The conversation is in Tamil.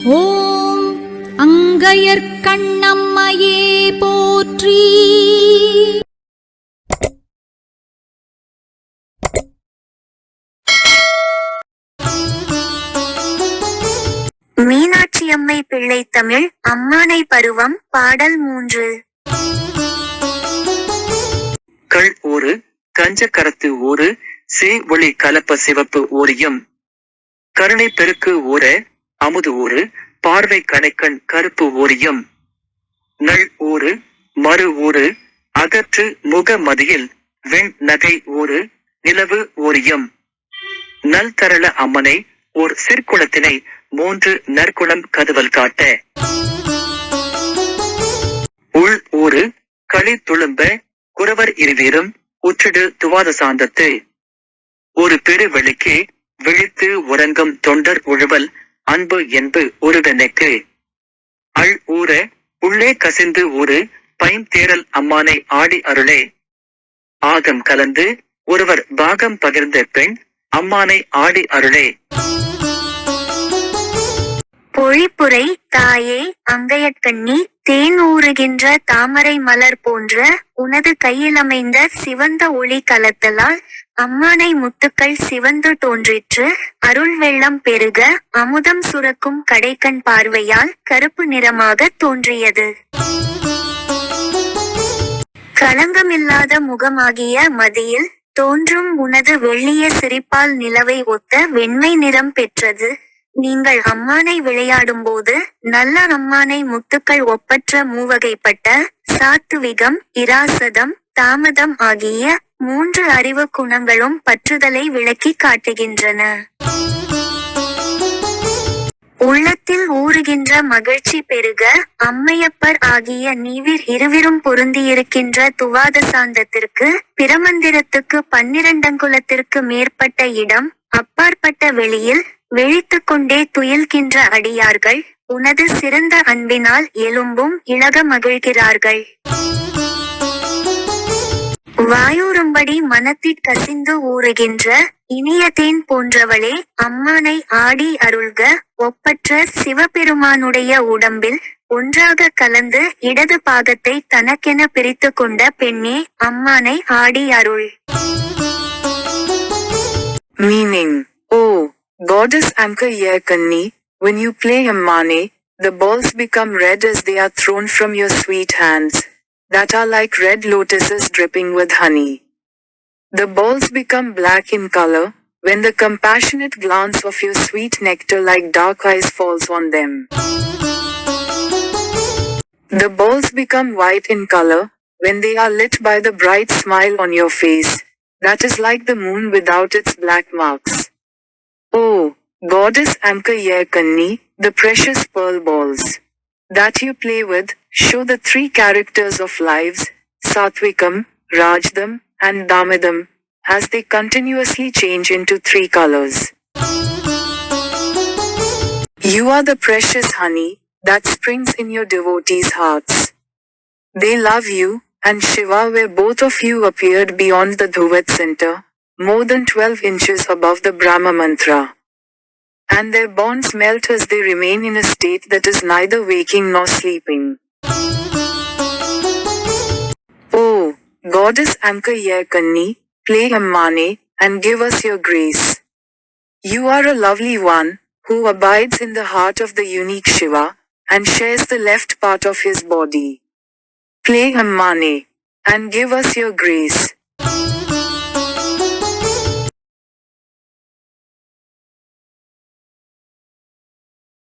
ஓம் அங்கையர்க்கண்ணம்மையே போற்றி. மீனாட்சியம்மை பிள்ளை தமிழ் அம்மானை பருவம் பாடல் மூன்று. கள் ஊறு கஞ்ச கரத்து ஊறு சே ஒளி கலப்ப சிவப்பு ஊரியம் கருணை பெருக்கு ஊர அமுது ஊரு பார்வை கணக்கன் கருப்பு ஊரியம் நள் ஊரு மறு ஊரு அகற்று முக மதியில் வெண் நகை ஊரு நிலவு ஊரியம் நல் தரள அம்மனை ஓர் சிற்குளத்தினை மூன்று நற்குளம் கதுவல் காட்ட. உள் ஊரு களி துளும்ப குறவர் இருவீரும் உற்றிடு துவாத சாந்தத்து. ஒரு பெரு வெளிக்கு விழித்து உறங்கும் தொண்டர் உழுவல் அன்பு என்பு ஒருதனுக்கு அள் ஊற உள்ளே கசிந்து ஊறு பைம் தேரல் அம்மானை ஆடி அருளே. ஆகம் கலந்து ஒருவர் பாகம் பகிர்ந்த பெண் அம்மானை ஆடி அருளே. பொழிப்புரை தாயே அங்கையற்கண்ணி தேன் ஊறுகின்ற தாமரை மலர் போன்ற உனது கையில் அமைந்த சிவந்த ஒளி கலத்தலால் அம்மானை முத்துக்கள் சிவந்து தோன்றிற்று அருள் வெள்ளம் பெருக அமுதம் சுரக்கும் கடைக்கண் பார்வையால் கருப்பு நிறமாக தோன்றியது. களங்கமில்லாத முகமாகிய மதியில் தோன்றும் உனது வெள்ளிய சிரிப்பால் நிலவை ஒத்த வெண்மை நிறம் பெற்றது. நீங்கள் அம்மானை விளையாடும்போது நல்ல அம்மானை முத்துக்கள் ஒப்பற்ற மூவகைப்பட்ட சாத்துவிகம் இராசதம் தாமதம் ஆகிய மூன்று அறிவு குணங்களும் பற்றுதலை விளக்கி காட்டுகின்றன. உள்ளத்தில் ஊறுகின்ற மகிழ்ச்சி பெருக அம்மையப்பர் ஆகிய நீவிர் இருவிரும் பொருந்தியிருக்கின்ற துவாத சாந்தத்திற்கு பிரமந்திரத்துக்கு பன்னிரண்டங்குலத்திற்கு மேற்பட்ட இடம் அப்பாற்பட்ட வெளியில் விழித்துக் கொண்டே துயில்கின்ற அடியார்கள் உனது சிறந்த அன்பினால் எலும்பும் இழக மகிழ்கிறார்கள். வாயூரும்படி மனத்திற் கசிந்து ஊறுகின்ற இனியதேன் போன்றவளே அம்மானை ஆடி அருள்க. ஒப்பற்ற சிவபெருமானுடைய உடம்பில் ஒன்றாக கலந்து இடது பாகத்தை தனக்கென பிரித்து கொண்ட பெண்ணே அம்மானை ஆடி அருள். Meaning, Oh, goddess anchor கன்னி when you play Ammane, the balls become red as they are thrown from your sweet hands, that are like red lotuses dripping with honey. The balls become black in color, when the compassionate glance of your sweet nectar like dark eyes falls on them. The balls become white in color, when they are lit by the bright smile on your face, that is like the moon without its black marks. Oh, goddess Amka Yerkanni, the precious pearl balls that you play with, show the three characters of lives, Satvikam, Rajdam, and Damadam, as they continuously change into three colors. You are the precious honey that springs in your devotees' hearts. They love you, and Shiva where both of you appeared beyond the Dhuvat center, more than 12 inches above the Brahma mantra. And their bonds melt as they remain in a state that is neither waking nor sleeping. Oh, Goddess Amka Yerkanni, play Ammane, and give us your grace. You are a lovely one, who abides in the heart of the unique Shiva, and shares the left part of his body. Play Ammane, and give us your grace.